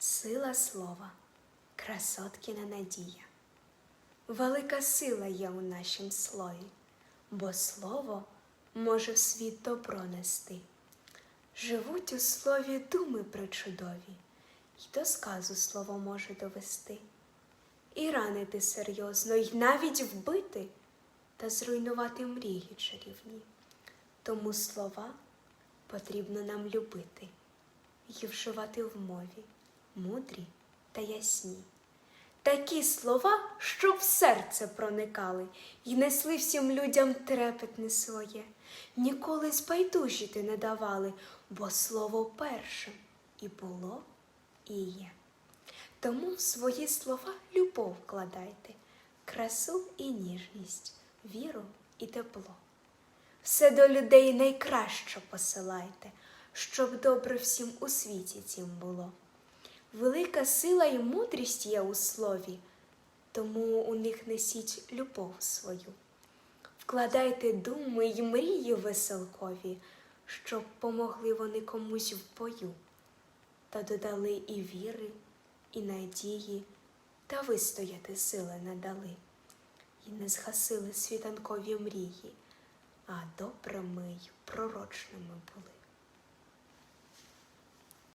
Сила слова, красоткіна надія. Велика сила є у нашім слові, бо слово може в світ добро нести. Живуть у слові думи причудові, й до сказу слово може довести. І ранити серйозно, й навіть вбити та зруйнувати мрії чарівні. Тому слова потрібно нам любити і вживати в мові мудрі та ясні. Такі слова, щоб в серце проникали й несли всім людям трепетне своє, ніколи збайдужити не давали, бо слово першим і було, і є. Тому в свої слова любов вкладайте, красу і ніжність, віру і тепло. Все до людей найкраще посилайте, щоб добре всім у світі цім було. Велика сила і мудрість є у слові, тому у них несіть любов свою. Вкладайте думи й мрії веселкові, щоб помогли вони комусь в бою, та додали і віри, і надії, та вистояти сили надали, і не згасили світанкові мрії, а добрими й пророчними були.